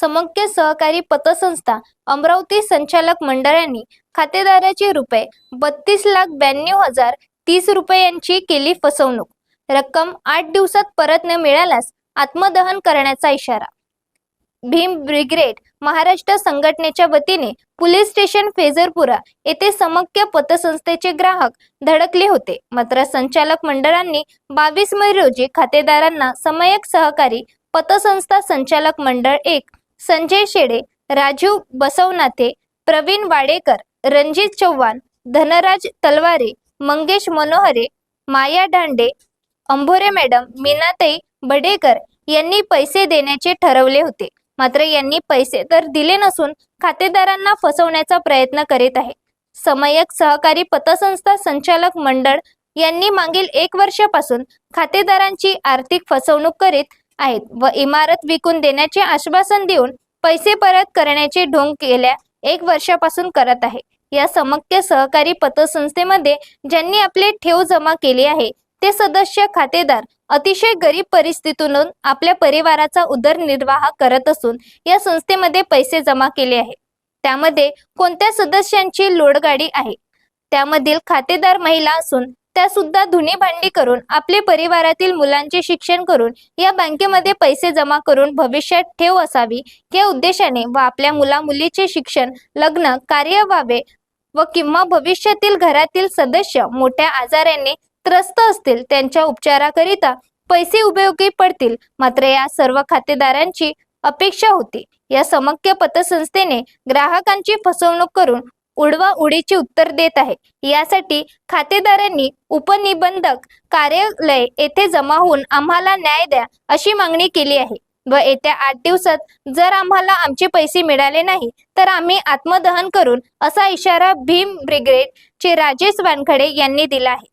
समक्य सहकारी पतसंस्था अमरावती संचालक मंडळाने खातेदाराचे रुपये बत्तीस लाख ब्याण्णव हजार तीस रुपयांची केली फसवणूक. रक्कम आठ दिवसात परत न मिळाल्यास आत्मदहन करण्याचा इशारा. भीम ब्रिगेड महाराष्ट्र संघटनेच्या वतीने पोलीस स्टेशन फेजरपुरा येथे समक्य पतसंस्थेचे ग्राहक धडकले होते. मात्र संचालक मंडळांनी बावीस मे रोजी खातेदारांना समयक सहकारी पतसंस्था संचालक मंडळ एक संजय शेडे राजीव बसवनाथे प्रवीण वाडेकर रणजित चव्हाण धनराज तलवारे मंगेश मनोहरे माया दांडे अंभोरे मॅडम मीनाताई बडेकर यांनी पैसे देण्याचे ठरवले होते. मात्र यांनी पैसे तर दिले नसून खातेदारांना फसवण्याचा प्रयत्न करीत आहे. समयक सहकारी पतसंस्था संचालक मंडळ यांनी मागील एक वर्षापासून खातेदारांची आर्थिक फसवणूक करीत आहेत व इमारत विकून देण्याचे आश्वासन देऊन पैसे परत करण्याचे ढोंग गेल्या एक वर्षापासून करत आहे. या समक्य सहकारी पतसंस्थेमध्ये ज्यांनी आपले ठेव जमा केले आहे ते सदस्य खातेदार अतिशय गरीब परिस्थितीतून आपल्या परिवाराचा उदरनिर्वाह करत असून या संस्थेमध्ये पैसे जमा केले आहे. त्यामध्ये कोणत्या सदस्यांची लोडगाडी आहे? त्यामधील खातेदार महिला असून त्या सुद्धा धुनी भांडी करून आपले परिवारातील मुलांचे शिक्षण करून या बँकेमध्ये पैसे जमा करून भविष्यात ठेव असावी. या उद्देशाने व आपल्या मुला मुलीचे शिक्षण लग्न कार्य व्हावे व किंवा भविष्यातील घरातील सदस्य मोठ्या आजाराने त्रस्त असतील त्यांच्या उपचाराकरिता पैसे उपयोगी पडतील. मात्र या सर्व खातेदारांची अपेक्षा होती. या समक्य पतसंस्थेने ग्राहकांची फसवणूक करून उडवा उडीचे उत्तर देत आहे. यासाठी खातेदारांनी उपनिबंधक कार्यालय येथे जमा होऊन आम्हाला न्याय द्या अशी मागणी केली आहे. व येत्या आठ दिवसात जर आम्हाला आमचे पैसे मिळाले नाही तर आम्ही आत्मदहन करून असा इशारा भीम ब्रिगेडचे राजेश वानखडे यांनी दिला आहे.